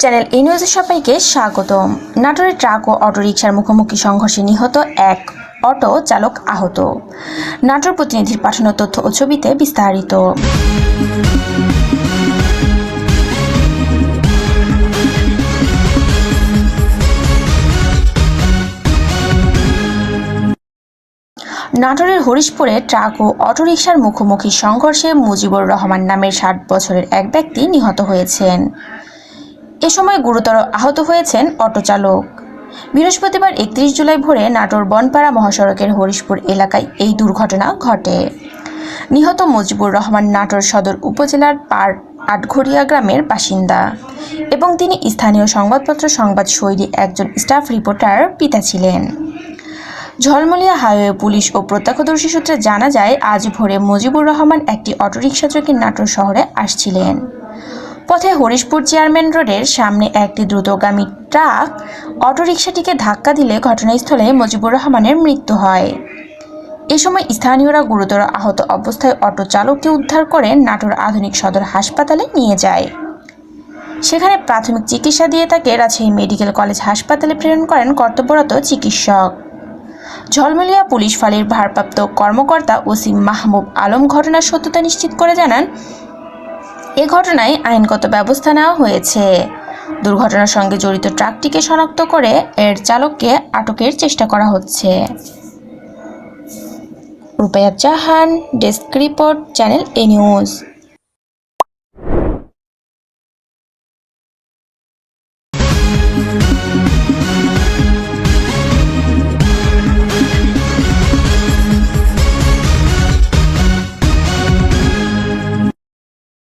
Channel এই নিউজে সবাইকে স্বাগতম। নাটোরের ট্রাক ও অটোরিকশার মুখোমুখি সংঘর্ষে নিহত এক অটো চালক আহত। নাটোর প্রতিনিধির পাঠানো তথ্য ও ছবিতে বিস্তারিত। নাটোরের হরিশপুরে ট্রাক ও অটোরিকশার মুখোমুখি সংঘর্ষে মুজিবুর রহমান নামের ষাট বছরের এক ব্যক্তি নিহত হয়েছেন। এ সময় গুরুতর আহত হয়েছেন অটো চালক। বৃহস্পতিবার একত্রিশ জুলাই ভোরে নাটোর বনপাড়া মহাসড়কের হরিশপুর এলাকায় এই দুর্ঘটনা ঘটে। নিহত মজিবুর রহমান নাটোর সদর উপজেলার পার আটঘরিয়া গ্রামের বাসিন্দা এবং তিনি স্থানীয় সংবাদপত্র সংবাদ শৈলী একজন স্টাফ রিপোর্টার পিতা ছিলেন। ঝলমলিয়া হাইওয়ে পুলিশ ও প্রত্যক্ষদর্শী সূত্রে জানা যায়, আজ ভোরে মুজিবুর রহমান একটি অটোরিকশা যোগে নাটোর শহরে আসছিলেন। পথে হরিশপুর চেয়ারম্যান রোডের সামনে একটি দ্রুতগামী ট্রাক অটোরিকশাটিকে ধাক্কা দিলে ঘটনাস্থলে মুজিবুর রহমানের মৃত্যু হয়। এ সময় স্থানীয়রা গুরুতর আহত অবস্থায় অটো চালককে উদ্ধার করে নাটোর আধুনিক সদর হাসপাতালে নিয়ে যায়। সেখানে প্রাথমিক চিকিৎসা দিয়ে তাকে রাজশাহী মেডিকেল কলেজ হাসপাতালে প্রেরণ করেন কর্তব্যরত চিকিৎসক। ঝলমলিয়া পুলিশ ফাঁড়ির ভারপ্রাপ্ত কর্মকর্তা ওসিম মাহবুব আলম ঘটনার সত্যতা নিশ্চিত করে জানান এ ঘটনায় আইনগত ব্যবস্থা নেওয়া হয়েছে। দুর্ঘটনার সঙ্গে জড়িত ট্রাকটিকে শনাক্ত করে এর চালককে আটকের চেষ্টা করা হচ্ছে। Rupaya Jahan, desk report, channel A news.